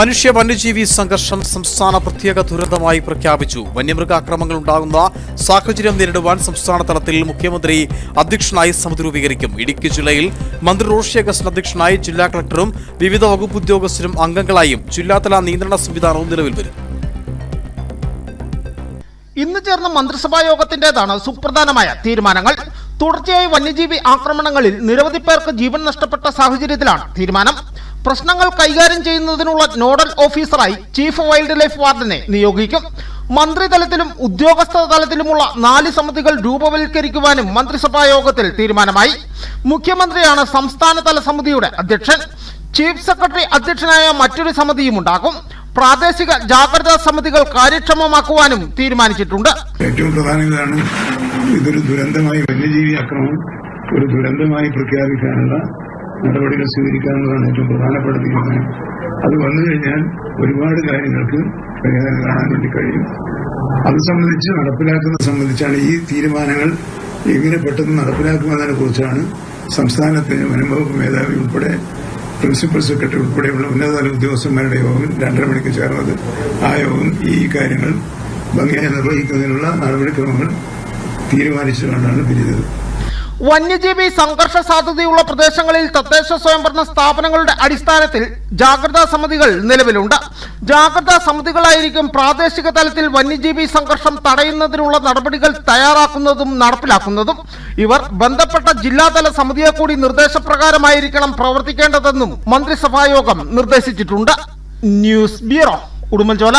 മനുഷ്യ വന്യജീവി സംഘർഷം സംസ്ഥാന പ്രത്യേക ദുരന്തമായി പ്രഖ്യാപിച്ചു. വന്യമൃഗാക്രമങ്ങൾ ഉണ്ടാകുന്ന സാഹചര്യം നേരിടുവാൻ സംസ്ഥാന തലത്തിൽ മുഖ്യമന്ത്രി അധ്യക്ഷനായി സമിതി രൂപീകരിക്കും. ഇടുക്കി ജില്ലയിൽ മന്ത്രി റോഷി അഗസ്റ്റൻ അധ്യക്ഷനായി ജില്ലാ കളക്ടറും വിവിധ വകുപ്പ് ഉദ്യോഗസ്ഥരും അംഗങ്ങളായും ജില്ലാതല നിയന്ത്രണ സംവിധാനവും നിലവിൽ വരും. ഇന്ന് ചേർന്ന മന്ത്രിസഭാ യോഗത്തിന്റേതാണ് സുപ്രധാനമായ തീരുമാനങ്ങൾ. തുടർച്ചയായി വന്യജീവി ആക്രമണങ്ങളിൽ നിരവധി പേർക്ക് ജീവൻ നഷ്ടപ്പെട്ട സാഹചര്യത്തിലാണ് തീരുമാനം. പ്രശ്നങ്ങൾ കൈകാര്യം ചെയ്യുന്നതിനുള്ള നോഡൽ ഓഫീസറായി ചീഫ് വൈൽഡ് ലൈഫ് വാർഡനെ നിയോഗിക്കും. മന്ത്രിതലത്തിലും ഉദ്യോഗസ്ഥ തലത്തിലുമുള്ള നാല് സമിതികൾ രൂപവൽക്കരിക്കുവാനും മന്ത്രിസഭാ യോഗത്തിൽ തീരുമാനമായി. മുഖ്യമന്ത്രിയാണ് സംസ്ഥാനതല സമിതിയുടെ അധ്യക്ഷൻ. ചീഫ് സെക്രട്ടറി അധ്യക്ഷനായ മറ്റൊരു സമിതിയും ഉണ്ടാകും. പ്രാദേശിക ജാഗ്രതാ സമിതികൾ കാര്യക്ഷമമാക്കുവാനും തീരുമാനിച്ചിട്ടുണ്ട്. ഏറ്റവും പ്രധാന ഇതാണ് ഇതൊരു ദുരന്തമായി വന്യജീവി അക്രമം ഒരു ദുരന്തമായി പ്രഖ്യാപിക്കാനുള്ള നടപടികൾ സ്വീകരിക്കാനുള്ളതാണ് ഏറ്റവും പ്രധാനപ്പെട്ട തീരുമാനം അത് വന്നു കഴിഞ്ഞാൽ ഒരുപാട് കാര്യങ്ങൾക്ക് പരിഹാരം കാണാൻ വേണ്ടി കഴിയും. അത് സംബന്ധിച്ച് നടപ്പിലാക്കുന്നത് സംബന്ധിച്ചാണ് ഈ തീരുമാനങ്ങൾ എങ്ങനെ പെട്ടെന്ന് നടപ്പിലാക്കുന്നതിനെ കുറിച്ചാണ് സംസ്ഥാനത്തെ വനംവകുപ്പ് മേധാവി ഉൾപ്പെടെ പ്രിൻസിപ്പൽ സെക്രട്ടറി ഉൾപ്പെടെയുള്ള ഉന്നതതല ഉദ്യോഗസ്ഥന്മാരുടെ യോഗം രണ്ടര മണിക്ക് ചേർന്നത്. ആ യോഗം ഈ കാര്യങ്ങൾ ഭംഗിയായി നിർവഹിക്കുന്നതിനുള്ള നടപടിക്രമങ്ങൾ തീരുമാനിച്ചുകൊണ്ടാണ് പിരിഞ്ഞത് വന്യജീവി സംഘർഷ സാധ്യതയുള്ള പ്രദേശങ്ങളിൽ തദ്ദേശ സ്വയംഭരണ സ്ഥാപനങ്ങളുടെ അടിസ്ഥാനത്തിൽ ജാഗ്രതാ സമിതികൾ നിലവിലുണ്ട്. ജാഗ്രതാ സമിതികളായിരിക്കും പ്രാദേശിക തലത്തിൽ വന്യജീവി സംഘർഷം തടയുന്നതിനുള്ള നടപടികൾ തയ്യാറാക്കുന്നതും നടപ്പിലാക്കുന്നതും. ഇവർ ബന്ധപ്പെട്ട ജില്ലാതല സമിതിയെ കൂടി നിർദ്ദേശപ്രകാരമായിരിക്കണം പ്രവർത്തിക്കേണ്ടതെന്നും മന്ത്രിസഭായോഗം നിർദ്ദേശിച്ചിട്ടുണ്ട്. News bureau Udumbanchola.